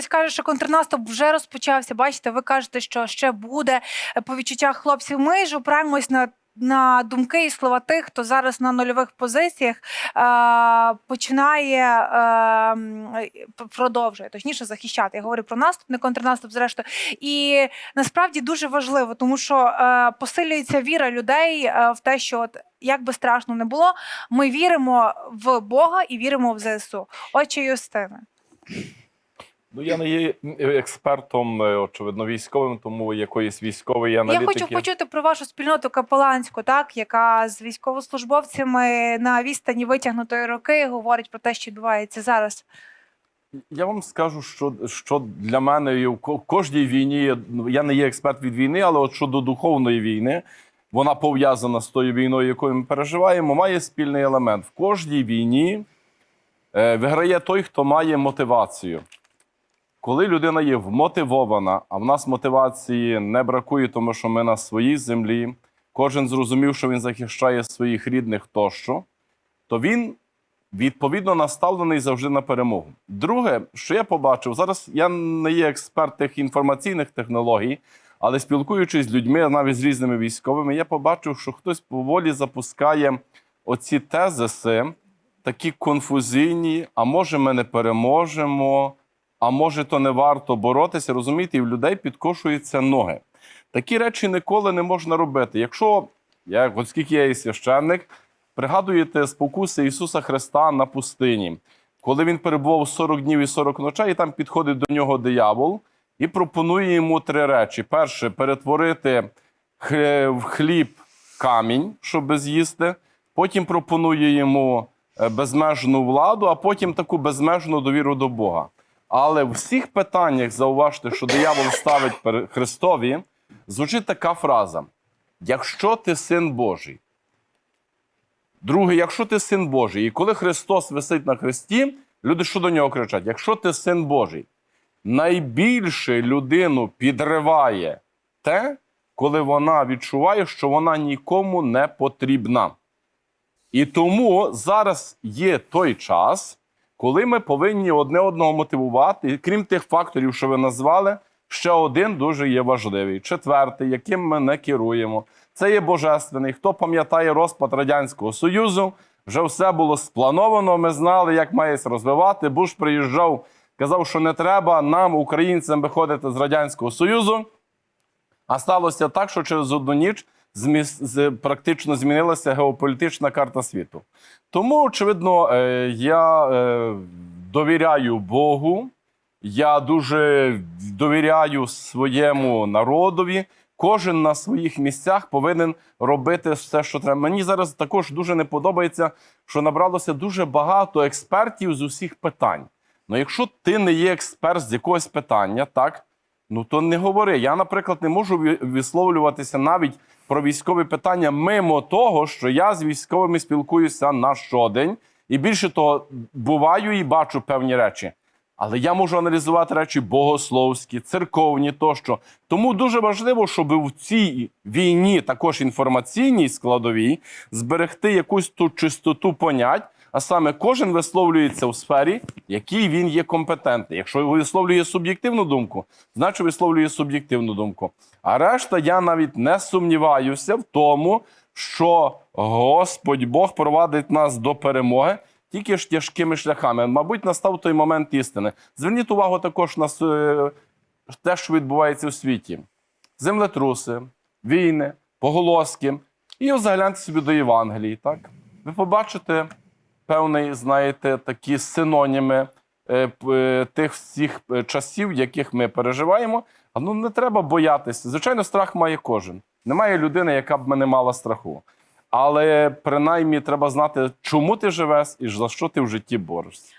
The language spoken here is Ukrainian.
хтось каже, що контрнаступ вже розпочався. Бачите, ви кажете, що ще буде Е, по відчуттях хлопців. Ми ж опираємось на. На думки і слова тих, хто зараз на нульових позиціях е, починає е, продовжує точніше захищати. Я говорю про наступ, не контрнаступ, зрештою. І насправді дуже важливо, тому що е, посилюється віра людей е, в те, що от як би страшно не було, ми віримо в Бога і віримо в ЗСУ. Отче Юстина. Ну, я не є експертом, е, очевидно, військовим, тому якоїсь військової Я аналітики. хочу почути про вашу спільноту капеланську, так яка з військовослужбовцями на відстані витягнутої руки говорить про те, що відбувається зараз. Я вам скажу, що, що для мене в ко- кожній війні, я не є експерт від війни, але от щодо духовної війни, вона пов'язана з тою війною, яку ми переживаємо, має спільний елемент. В кожній війні е, виграє той, хто має мотивацію. Коли людина є вмотивована, а в нас мотивації не бракує, тому що ми на своїй землі, кожен зрозумів, що він захищає своїх рідних тощо, то він відповідно наставлений завжди на перемогу. Друге, що я побачив, зараз я не є експерт тих інформаційних технологій, але спілкуючись з людьми, навіть з різними військовими, я побачив, що хтось поволі запускає оці тезиси, такі конфузійні, а може ми не переможемо, а може то не варто боротися, розумієте, і в людей підкошуються ноги. Такі речі ніколи не можна робити. Якщо, я, оскільки я і священник, пригадуєте спокуси Ісуса Христа на пустині, коли він перебував 40 днів і 40 ночей, і там підходить до нього диявол і пропонує йому три речі: перше, перетворити в хліб камінь, щоб з'їсти. Потім пропонує йому е, безмежну владу, а потім таку безмежну довіру до Бога. Але в всіх питаннях зауважте, що диявол ставить Христові, звучить така фраза: якщо ти син Божий. Друге, якщо ти син Божий, і коли Христос висить на хресті, люди що до нього кричать? Якщо ти син Божий, найбільше людину підриває те, коли вона відчуває, що вона нікому не потрібна. І тому зараз є той час, коли ми повинні одне одного мотивувати. Крім тих факторів, що ви назвали, ще один дуже є важливий. Четвертий, яким ми не керуємо. Це є божественний. Хто пам'ятає розпад Радянського Союзу, вже все було сплановано. Ми знали, як має розвивати. Буш приїжджав, казав, що не треба нам, українцям, виходити з Радянського Союзу. А сталося так, що через одну ніч практично змінилася геополітична карта світу. Тому, очевидно, е, я е, довіряю Богу, я дуже довіряю своєму народові. Кожен на своїх місцях повинен робити все, що треба. Мені зараз також дуже не подобається, що набралося дуже багато експертів з усіх питань. Ну, якщо ти не є експерт з якогось питання, так ну то не говори. Я, наприклад, не можу висловлюватися навіть про військові питання мимо того, що я з військовими спілкуюся на щодень, і більше того, буваю і бачу певні речі. Але я можу аналізувати речі богословські, церковні тощо. Тому дуже важливо, щоб в цій війні, також інформаційній складовій, зберегти якусь ту чистоту понять. А саме кожен висловлюється у сфері, якій він є компетентний. Якщо висловлює суб'єктивну думку, значить висловлює суб'єктивну думку. А решта я навіть не сумніваюся в тому, що Господь Бог провадить нас до перемоги тільки ж тяжкими шляхами. Мабуть, настав той момент істини. Зверніть увагу також на е, те, що відбувається у світі: землетруси, війни, поголоски. І ось собі до Євангелії. Так? Ви побачите певний, знаєте, такі синоніми е, е, тих всіх е, часів, яких ми переживаємо. А ну не треба боятися. Звичайно, страх має кожен. Немає людини, яка б не мала страху. Але принаймні треба знати, чому ти живеш і за що ти в житті борешся.